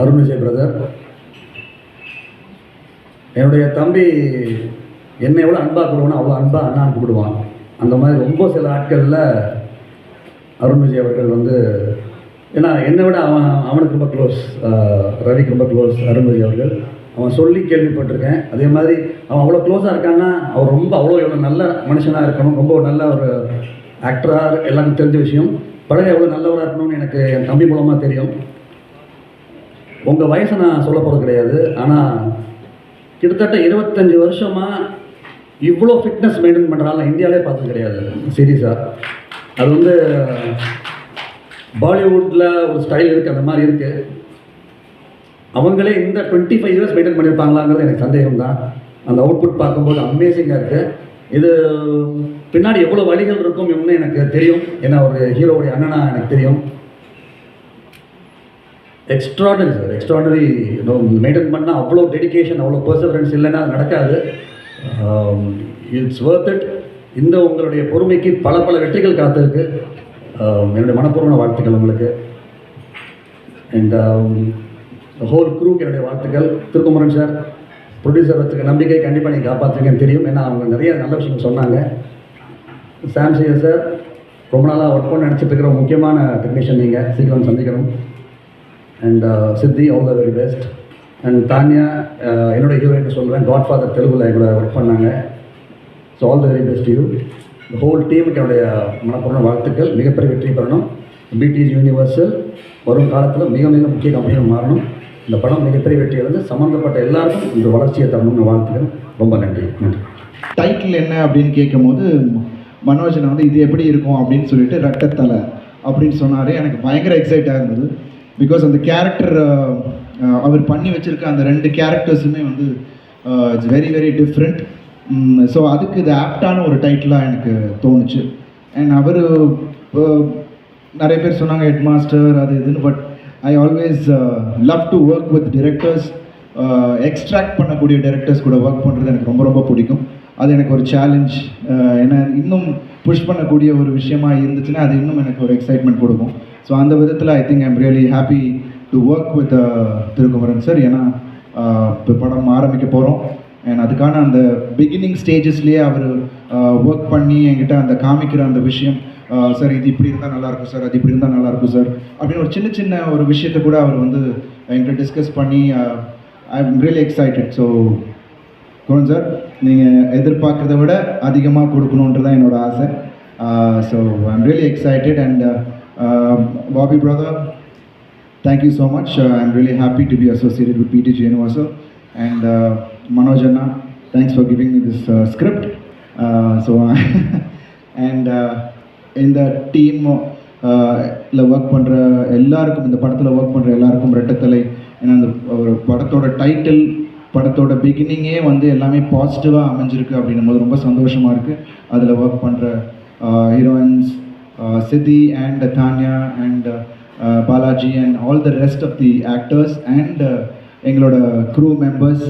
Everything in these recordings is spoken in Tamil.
அருண் விஜய் பிரதர் என்னுடைய தம்பி என்னை எவ்வளோ அன்பாக கூடுவானோ அவ்வளோ அன்பாக அண்ணான்னு கூப்பிடுவான். அந்த மாதிரி ரொம்ப சில ஆட்களில் அருண் விஜய் அவர்கள் வந்து ஏன்னா என்னை விட அவன் அவனுக்கு ரொம்ப க்ளோஸ் ரவிக்கு ரொம்ப க்ளோஸ் அருண் விஜய் அவர்கள். அவன் சொல்லி கேள்விப்பட்டிருக்கேன். அதே மாதிரி அவன் அவ்வளோ க்ளோஸாக இருக்கான்னா அவர் ரொம்ப அவ்வளோ எவ்வளோ நல்ல மனுஷனாக இருக்கணும் ரொம்ப நல்ல ஒரு ஆக்டராக எல்லாமே தெரிஞ்ச விஷயம். பழக எவ்வளோ நல்லவராக இருக்கணும்னு எனக்கு என் தம்பி மூலமாக தெரியும். உங்கள் வயசை நான் சொல்ல போகிறது கிடையாது. ஆனால் கிட்டத்தட்ட இருபத்தஞ்சி வருஷமாக இவ்வளோ ஃபிட்னஸ் மெயின்டைன் பண்ணுறாங்க இந்தியாவிலே பார்த்தது கிடையாது. சீரியஸாக அது வந்து பாலிவுட்டில் ஒரு ஸ்டைல் இருக்குது அந்த மாதிரி இருக்குது அவங்களே இந்த டுவெண்ட்டி ஃபைவ் இயர்ஸ் மெயின்டைன் பண்ணியிருப்பாங்களாங்கிறது எனக்கு சந்தேகம் தான் அந்த அவுட்புட் பார்க்கும்போது அமேசிங்காக இருக்குது இது பின்னாடி எவ்வளோ வழிகள் இருக்கும் இன்னும் எனக்கு தெரியும். ஏன்னா ஒரு ஹீரோவுடைய அண்ணனா எனக்கு தெரியும். எக்ஸ்ட்ராடரி சார் எக்ஸ்ட்ராடரி மெயின்டைன் பண்ணால் அவ்வளோ டெடிகேஷன் அவ்வளோ பர்சவரன்ஸ் இல்லைன்னா அது நடக்காது. இட்ஸ் ஒர்த் இட் இந்த உங்களுடைய பொறுமைக்கு பல பல வெற்றிகள் காத்திருக்கு. Um, என்னுடைய மனப்பூர்வமான வாழ்த்துக்கள் உங்களுக்கு. அண்ட் ஹோல் குரூக்கு என்னுடைய வாழ்த்துக்கள். திருக்குமரன் சார் ப்ரொடியூசர் வச்சுக்க நம்பிக்கை கண்டிப்பாக நீங்கள் காப்பாற்றுங்கன்னு தெரியும். ஏன்னா அவங்க நிறைய நல்ல விஷயங்கள் சொன்னாங்க. சாம்சங் சார் ரொம்ப நாளாக ஒர்க் பண்ண நினச்சிட்டு இருக்கிற முக்கியமான டெக்னீஷியன் நீங்கள் சீக்கிரம் சந்திக்கணும். And Siddhi all the very best and Tanya என்னோட ஹீரோயின் சொல்கிறேன் காட் ஃபாதர் தெலுங்குல எங்களை ஒர்க் பண்ணாங்க. So all the very best you whole டீமுக்கு என்னுடைய மனப்பூர்ண வாழ்த்துக்கள். மிகப்பெரிய வெற்றி பெறணும். பிடிஜி யூனிவர்சல் வரும் காலத்தில் மிக மிக முக்கிய கம்பெனியாக மாறணும். இந்த படம் மிகப்பெரிய வெற்றி அடைந்து சம்மந்தப்பட்ட எல்லாருக்கும் இந்த வளர்ச்சியை தரணும்னு வாழ்த்துக்கள். ரொம்ப நன்றி. நன்றி. டைட்டில் என்ன அப்படின்னு கேட்கும்போது மனோஜனை வந்து இது எப்படி இருக்கும்? அப்படின்னு சொல்லிட்டு ரத்தத்தலை அப்படின்னு சொன்னார். எனக்கு பயங்கர எக்ஸைட்டாக இருந்தது. பிகாஸ் அந்த கேரக்டர் uh, uh, அவர் பண்ணி வச்சிருக்க அந்த ரெண்டு கேரக்டர்ஸுமே வந்து it's very very different so அதுக்கு இது ஆப்டான ஒரு டைட்டிலாக எனக்கு தோணுச்சு. அண்ட் அவர் uh, நிறைய பேர் சொன்னாங்க ஹெட் மாஸ்டர் அது இதுன்னு but I always love to work with directors extract பண்ணக்கூடிய டேரக்டர்ஸ் கூட ஒர்க் பண்ணுறது எனக்கு ரொம்ப ரொம்ப பிடிக்கும். அது எனக்கு ஒரு சேலஞ்ச் ஏன்னா இன்னும் புஷ் பண்ணக்கூடிய ஒரு விஷயமா இருந்துச்சுன்னா அது இன்னும் எனக்கு ஒரு எக்ஸைட்மெண்ட் கொடுக்கும். ஸோ அந்த விதத்தில் I think I'm really happy to work with Thirukumaran sir ஏன்னா uh, இப்போ படம் ஆரம்பிக்க போகிறோம் அண்ட் அதுக்கான அந்த பிகினிங் ஸ்டேஜஸ்லேயே அவர் ஒர்க் பண்ணி என்கிட்ட அந்த காமிக்கிற அந்த விஷயம் uh, சார் இது இப்படி இருந்தால் நல்லாயிருக்கும் சார் அது இப்படி இருந்தால் நல்லாயிருக்கும் சார் அப்படின்னு ஒரு சின்ன சின்ன ஒரு விஷயத்தை கூட அவர் வந்து என்கிட்ட டிஸ்கஸ் பண்ணி uh, I am really excited so Gunan sir நீங்கள் எதிர்பார்க்குறத விட அதிகமாக கொடுக்கணுன்றது தான் என்னோட ஆசை. So I am really excited and Um, Bobby brother, thank you so much. Uh, I'm really happy to be associated with PTG Universal. And uh, Manoj Anna, thanks for giving me this uh, script. Uh, so, and uh, இந்த team, uh, இல்லை ஒர்க் பண்ணுற எல்லாருக்கும் இந்த படத்தில் ஒர்க் பண்ணுற எல்லாருக்கும் ரெட்டத்தலை ஏன்னா அந்த ஒரு படத்தோட டைட்டில் படத்தோட பிகினிங்கே வந்து எல்லாமே பாசிட்டிவாக அமைஞ்சிருக்கு அப்படின்னும் போது ரொம்ப சந்தோஷமாக இருக்குது அதில் ஒர்க் பண்ணுற heroines uh, Siddhi and Tanya and Balaji and all the rest of the actors and எங்களோட crew members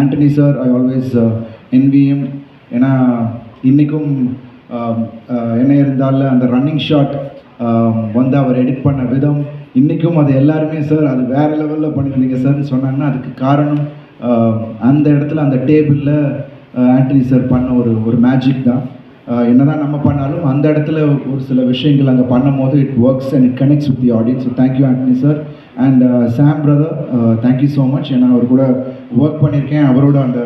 Antony sir I always NVM ஏன்னா இன்றைக்கும் um, uh, என்ன இருந்தாலும் அந்த ரன்னிங் ஷாட் um, வந்து அவர் எடிட் பண்ண விதம் இன்றைக்கும் அது எல்லாருமே சார் அது வேறு லெவலில் பண்ணியிருந்தீங்க சார்னு சொன்னாங்கன்னா அதுக்கு காரணம் um, அந்த இடத்துல அந்த டேபிளில் ஆண்டனி சார் பண்ண ஒரு ஒரு மேஜிக் தான். என்னதான் நம்ம பண்ணாலும் அந்த இடத்துல ஒரு சில விஷயங்கள் அங்கே பண்ணும் போது it works and it connects with the audience so thank you Antony sir and Sam brother thank you so much ஏன்னா அவர் கூட ஒர்க் பண்ணியிருக்கேன். அவரோட அந்த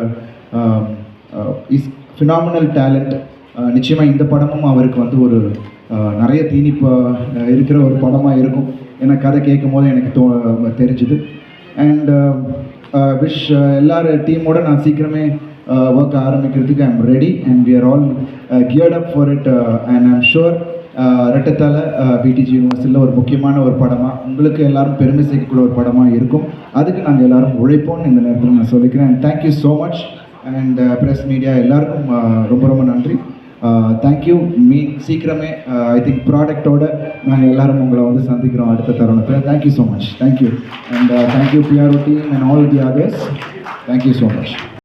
இஸ் ஃபினாமினல் டேலண்ட் நிச்சயமாக இந்த படமும் அவருக்கு வந்து ஒரு நிறைய தீனி ப- இருக்கிற ஒரு படமாக இருக்கும். ஏன்னா கதை கேட்கும் போது எனக்கு தோ தெரிஞ்சுது. அண்ட் விஷ் எல்லார் டீமோட நான் சீக்கிரமே ஒர்க் ஆரம்பிக்கிறதுக்கு I'm ready and we are all geared up for it and I'm sure ரெட்டத்தால பிடிஜி யூனிவர்சிட்டியில் ஒரு முக்கியமான ஒரு படமாக உங்களுக்கு எல்லாரும் பெருமை சேர்க்கக்கூடிய ஒரு படமாக இருக்கும். அதுக்கு நாங்கள் எல்லாரும் உழைப்போம்னு இந்த நேரத்தில் நான் சொல்லிக்கிறேன். And thank you so much and press media எல்லாருக்கும் uh, ரொம்ப ரொம்ப நன்றி. Uh, தேங்க்யூ மீ சீக்கிரமே ஐ திங்க் ப்ராடக்டோட நாங்கள் எல்லாரும் உங்களை வந்து சந்திக்கிறோம் அடுத்த தருணத்தில். Thank you so much thank you and thank you PRO team and all the others thank you so much